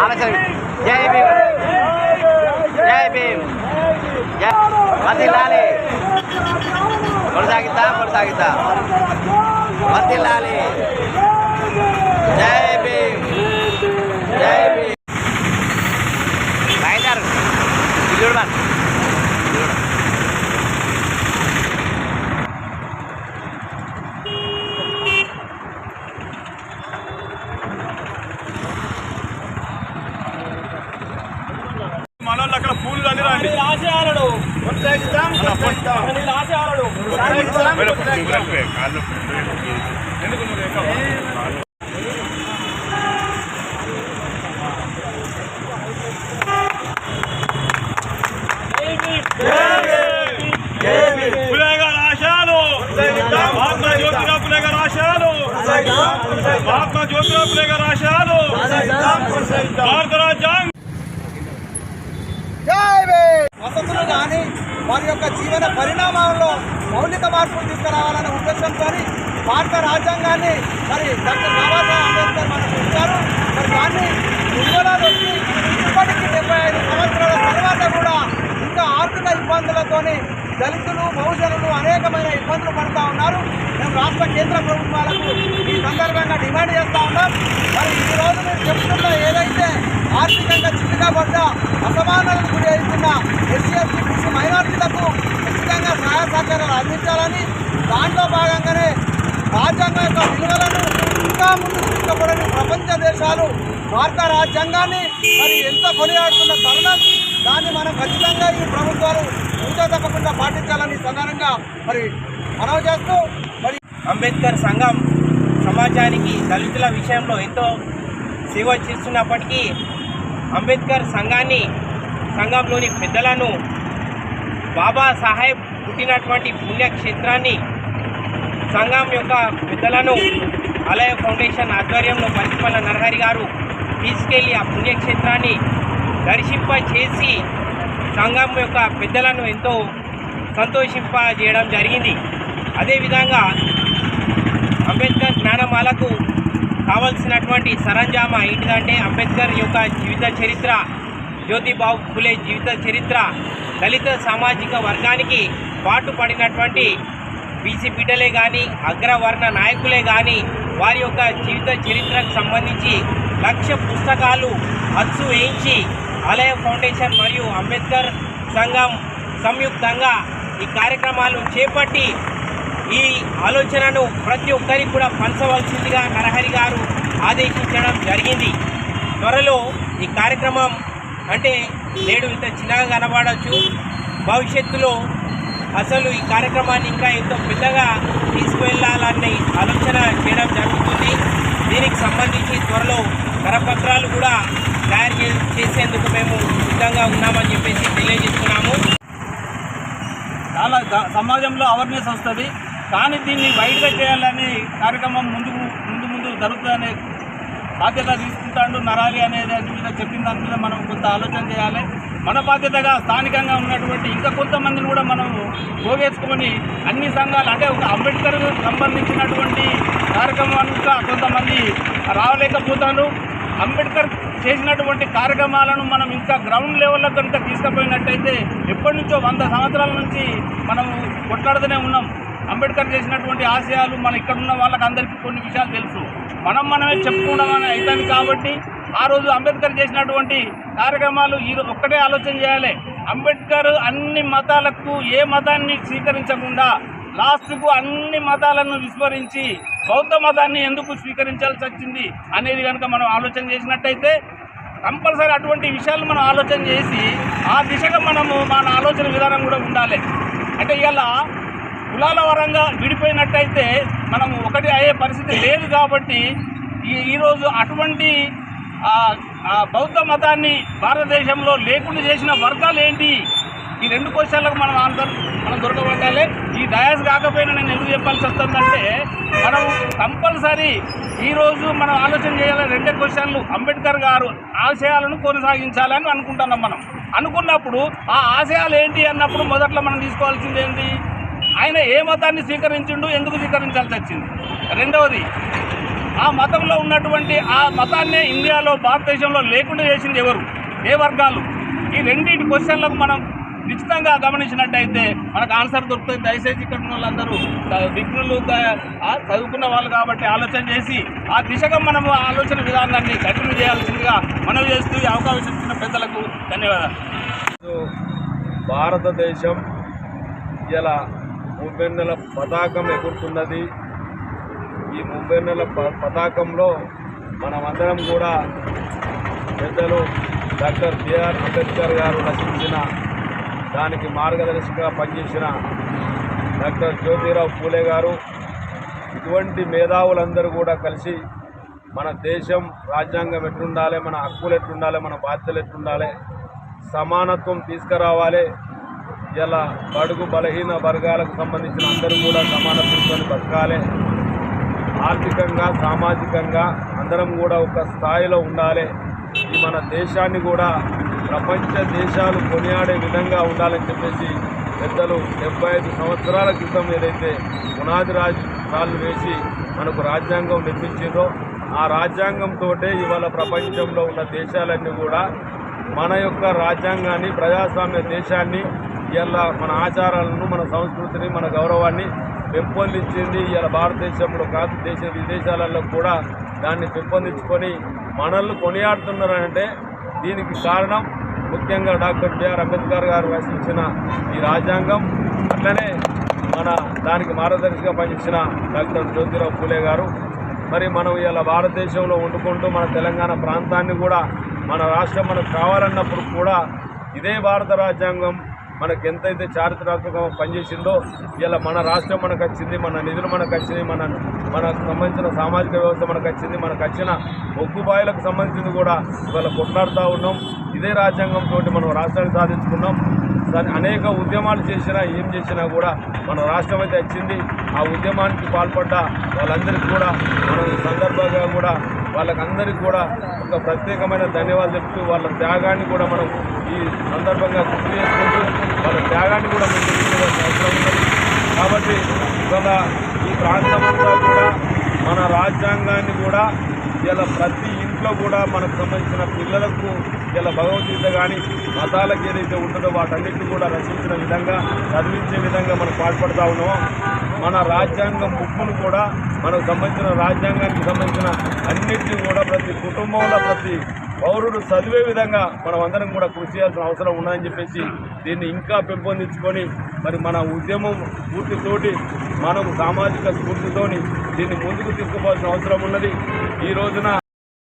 ఆలోచన జై భీమ్. జై భీమ్. జై వర్దిల్లాలి కొనసాగిద్దా కొనసాగిద్దా. వర్దిల్లాలి జై భీమ్ జై భీమ్ రాయిదారు చూడమని మనోళ్ళు అక్కడ పూలు కానీ రండి ఆశయాలను కొనసాగిద్దాం కొనసాగిద్దాం వీళ్ళ ఆశయాలను ఎందుకు నువ్వు ఎక్కవా? పులేగర్ ఆశయాలు మహాత్మా జ్యోతిరావు పులేగర్ ఆశయాలు మహాత్మా భారత రాజ్యాంగం వసతులు కానీ వారి యొక్క జీవన పరిణామాల్లో మౌలిక మార్పులు తీసుకురావాలనే ఉద్దేశంతో భారత రాజ్యాంగాన్ని మరి డాక్టర్ బాబాసాహెబ్ అంబేద్కర్ మనకు ఇచ్చారు. మరి దాన్ని నిర్మూలన వచ్చి ఇప్పటికీ డెబ్బై ఐదు సంవత్సరాల తర్వాత కూడా ఇంకా ఆర్థిక ఇబ్బందులతోని దళితులు బహుజనులు అనేకమైన ఇబ్బందులు పడుతూ ఉన్నారు. మేము రాష్ట్ర కేంద్ర ప్రభుత్వాలకు ఈ సందర్భంగా డిమాండ్ చేస్తూ ఉన్నాం. మరి ఈ రోజు మీరు చెప్తున్న ఏదైతే ఆర్థికంగా చిన్నగా పడ్డ అసమానాలకు గురి అవుతున్న ఎస్సీ ఎస్టీ బీసీ మైనార్టీలకు ఖచ్చితంగా సహాయ సహకారాలు అందించాలని దాంట్లో భాగంగానే రాజ్యాంగం యొక్క విలువలను ఇంకా ముందు తీసుకుపోవడానికి ప్రపంచ దేశాలు భారత రాజ్యాంగాన్ని మరి ఎంత కొనియాడుతున్న తరుణం దాన్ని మనం ఖచ్చితంగా ఈ ప్రభుత్వాలు ఉంచో తప్పకుండా పాటించాలని సాధారణంగా మరి మనవి చేస్తూ మరి అంబేద్కర్ సంఘం సమాజానికి దళితుల విషయంలో ఎంతో సేవ చేస్తున్నప్పటికీ అంబేద్కర్ సంఘాన్ని సంఘంలోని పెద్దలను బాబా సాహెబ్ పుట్టినటువంటి పుణ్యక్షేత్రాన్ని సంఘం యొక్క పెద్దలను ఆలయ ఫౌండేషన్ ఆధ్వర్యంలో పరిపాలన నరహరి గారు తీసుకెళ్ళి ఆ పుణ్యక్షేత్రాన్ని దర్శింప చేసి సంఘం యొక్క పెద్దలను ఎంతో సంతోషింప చేయడం జరిగింది. అదేవిధంగా అంబేద్కర్ జ్ఞానమాలకు కావలసినటువంటి సరంజామా ఏంటిదంటే అంబేద్కర్ యొక్క జీవిత చరిత్ర జ్యోతిబాబు ఫులే జీవిత చరిత్ర దళిత సామాజిక వర్గానికి పాటుపడినటువంటి బీసీ బిడ్డలే కానీ అగ్రవర్ణ నాయకులే కానీ వారి యొక్క జీవిత చరిత్రకు సంబంధించి లక్ష పుస్తకాలు అచ్చు వేయించి ఆలయ ఫౌండేషన్ మరియు అంబేద్కర్ సంఘం సంయుక్తంగా ఈ కార్యక్రమాలు చేపట్టి ఈ ఆలోచనను ప్రతి ఒక్కరికి కూడా పంచవలసిందిగా నరహరి గారు ఆదేశించడం జరిగింది. త్వరలో ఈ కార్యక్రమం అంటే నేడు ఇంత చిన్నగా కనబడవచ్చు భవిష్యత్తులో అసలు ఈ కార్యక్రమాన్ని ఇంకా ఎంతో పెద్దగా తీసుకువెళ్ళాలనే ఆలోచన చేయడం జరుగుతుంది. దీనికి సంబంధించి త్వరలో కరపత్రాలు కూడా తయారు చే- చేసేందుకు మేము సిద్ధంగా ఉన్నామని చెప్పేసి తెలియజేస్తున్నాము. చాలా సమాజంలో అవేర్నెస్ వస్తుంది. కానీ దీన్ని బయటగా చేయాలనే కార్యక్రమం ముందుకు ముందు ముందు జరుగుతుందనే బాధ్యత తీసుకుంటాడు నరాలి అనేది మీద చెప్పిన దాని మీద మనం కొంత ఆలోచన చేయాలి. మన బాధ్యతగా స్థానికంగా ఉన్నటువంటి ఇంకా కొంతమందిని కూడా మనం పోగేసుకొని అన్ని సంఘాలు అంటే ఒక అంబేద్కర్ సంబంధించినటువంటి కార్యక్రమానికి కొంతమంది రావలేకపోతాను అంబేద్కర్ చేసినటువంటి కార్యక్రమాలను మనం ఇంకా గ్రౌండ్ లెవెల్లో కనుక తీసుకుపోయినట్టయితే ఎప్పటి నుంచో వంద సంవత్సరాల నుంచి మనము కొట్లాడుతూనే ఉన్నాం. అంబేద్కర్ చేసినటువంటి ఆశయాలు మన ఇక్కడ ఉన్న వాళ్ళకి అందరికీ కొన్ని విషయాలు తెలుసు. మనం మనమే చెప్పుకోవడం అని అవుతుంది కాబట్టి ఆ రోజు అంబేద్కర్ చేసినటువంటి కార్యక్రమాలు ఈ ఒక్కటే ఆలోచన చేయాలి. అంబేద్కర్ అన్ని మతాలకు ఏ మతాన్ని స్వీకరించకుండా లాస్ట్కు అన్ని మతాలను విస్మరించి బౌద్ధ మతాన్ని ఎందుకు స్వీకరించాల్సి వచ్చింది అనేది కనుక మనం ఆలోచన చేసినట్టయితే కంపల్సరీ అటువంటి విషయాలు మనం ఆలోచన చేసి ఆ దిశగా మనము మన ఆలోచన విధానం కూడా ఉండాలి. అంటే ఇలా కులాల వరంగా విడిపోయినట్టయితే మనం ఒకటి అయ్యే పరిస్థితి లేదు కాబట్టి ఈ ఈరోజు అటువంటి బౌద్ధ మతాన్ని భారతదేశంలో లేకుండా చేసిన వర్గాలు ఏంటి? ఈ రెండు క్వశ్చన్లకు మనం ఆన్సర్ మనం దొరకబడాలి ఈ డయాస్ కాకపోయినా నేను ఎందుకు చెప్పాల్సి వస్తుందంటే మనం కంపల్సరీ ఈరోజు మనం ఆలోచన చేయాలి రెండే క్వశ్చన్లు. అంబేద్కర్ గారు ఆశయాలను కొనసాగించాలని అనుకుంటున్నాం మనం. అనుకున్నప్పుడు ఆ ఆశయాలు ఏంటి అన్నప్పుడు మొదట్లో మనం తీసుకోవాల్సింది ఏంటి? ఆయన ఏ మతాన్ని స్వీకరించిండు ఎందుకు స్వీకరించాల్సి వచ్చింది? రెండవది ఆ మతంలో ఉన్నటువంటి ఆ మతాన్నే ఇండియాలో భారతదేశంలో లేకుండా చేసింది ఎవరు? ఏ వర్గాలు? ఈ రెండింటి క్వశ్చన్లకు మనం నిశ్చితంగా గమనించినట్టయితే మనకు ఆన్సర్ దొరుకుతుంది. దయచేసి ఇక్కడ ఉన్న వాళ్ళందరూ విఘ్నులు చదువుకున్న వాళ్ళు కాబట్టి ఆలోచన చేసి ఆ దిశగా మనం ఆలోచన విధానాన్ని కంటిన్యూ చేయాల్సిందిగా మనవి చేస్తూ ఈ అవకాశం ఇచ్చిన పెద్దలకు ధన్యవాదాలు. భారతదేశం ఇలా మువ్వెన్నెల పతాకం ఎగురుతున్నది. ఈ మువ్వెన్నెల ప- పతాకంలో మనమందరం కూడా పెద్దలు డాక్టర్ బిఆర్ అంబేద్కర్ గారు రచించిన దానికి మార్గదర్శకంగా పనిచేసిన డాక్టర్ జ్యోతిరావు పూలే గారు ఇటువంటి మేధావులందరూ కూడా కలిసి మన దేశం రాజ్యాంగం ఎట్లుండాలి మన హక్కులు ఎట్లుండాలి మన బాధ్యతలు ఎట్లుండాలి సమానత్వం తీసుకురావాలి ఇలా బడుగు బలహీన వర్గాలకు సంబంధించిన అందరూ కూడా సమానత్వంతో బతకాలి. ఆర్థికంగా సామాజికంగా అందరం కూడా ఒక స్థాయిలో ఉండాలి. ఈ మన దేశాన్ని కూడా ప్రపంచ దేశాలు కొనియాడే విధంగా ఉండాలని చెప్పేసి పెద్దలు డెబ్బై ఐదు సంవత్సరాల క్రితం ఏదైతే పునాది రాజ్ వేసి మనకు రాజ్యాంగం నిర్మించిందో ఆ రాజ్యాంగంతో ఇవాళ ప్రపంచంలో ఉన్న దేశాలన్నీ కూడా మన యొక్క రాజ్యాంగాన్ని ప్రజాస్వామ్య దేశాన్ని ఇలా మన ఆచారాలను మన సంస్కృతిని మన గౌరవాన్ని పెంపొందించింది. ఇలా భారతదేశంలో కాదు దేశ విదేశాలలో కూడా దాన్ని పెంపొందించుకొని మనల్ని కొనియాడుతున్నారంటే దీనికి కారణం ముఖ్యంగా డాక్టర్ బిఆర్ అంబేద్కర్ గారు రచించిన ఈ రాజ్యాంగం. అట్లనే మన దానికి మార్గదర్శిగా పనిచేసిన డాక్టర్ జ్యోతిరావు పూలే గారు. మరి మనం ఇలా భారతదేశంలో వండుకుంటూ మన తెలంగాణ ప్రాంతాన్ని కూడా మన రాష్ట్రం మనకు కావాలన్నప్పుడు కూడా ఇదే భారత రాజ్యాంగం మనకు ఎంతైతే చారిత్రాత్మకంగా పనిచేసిందో ఇలా మన రాష్ట్రం మనకు వచ్చింది మన నిధులు మనకు వచ్చినాయి మన మనకు సంబంధించిన సామాజిక వ్యవస్థ మనకు వచ్చింది మనకు వచ్చిన ఒగ్గుబాయిలకు సంబంధించింది కూడా ఇవాళ కొట్లాడుతూ ఉన్నాం. ఇదే రాజ్యాంగంతో మనం రాష్ట్రాన్ని సాధించుకున్నాం. దాని అనేక ఉద్యమాలు చేసినా ఏం చేసినా కూడా మన రాష్ట్రం అయితే వచ్చింది. ఆ ఉద్యమానికి పాల్పడ్డ వాళ్ళందరికీ కూడా మనం సందర్భంగా కూడా వాళ్ళకందరికీ కూడా ఒక ప్రత్యేకమైన ధన్యవాదాలు చెప్తూ వాళ్ళ త్యాగాన్ని కూడా మనం ఈ సందర్భంగా గుర్తు చేసుకుంటూ వాళ్ళ త్యాగాన్ని కూడా మేము తెలుసుకోవాల్సిన అవసరం ఉన్నది. కాబట్టి ఇవాళ ఈ ప్రాంతమంతా కూడా మన రాజ్యాంగాన్ని కూడా ఇలా ప్రతి ఇంట్లో కూడా మనకు సంబంధించిన పిల్లలకు ఇలా భగవద్గీత కానీ మతాలకు ఏదైతే ఉంటుందో వాటన్నిటిని కూడా రచించిన విధంగా చదివించే విధంగా మనం పాటుపడతా ఉన్నాం. మన రాజ్యాంగం బుక్కును కూడా మనకు సంబంధించిన రాజ్యాంగానికి సంబంధించిన అన్నింటినీ కూడా ప్రతి కుటుంబంలో ప్రతి పౌరుడు చదివే విధంగా మనం అందరం కూడా కృషి చేయాల్సిన అవసరం ఉన్నదని చెప్పేసి దీన్ని ఇంకా పెంపొందించుకొని మరి మన ఉద్యమం పూర్తితోటి మనం సామాజిక స్ఫూర్తితోని దీన్ని ముందుకు తీసుకోవాల్సిన అవసరం ఉన్నది. ఈ రోజున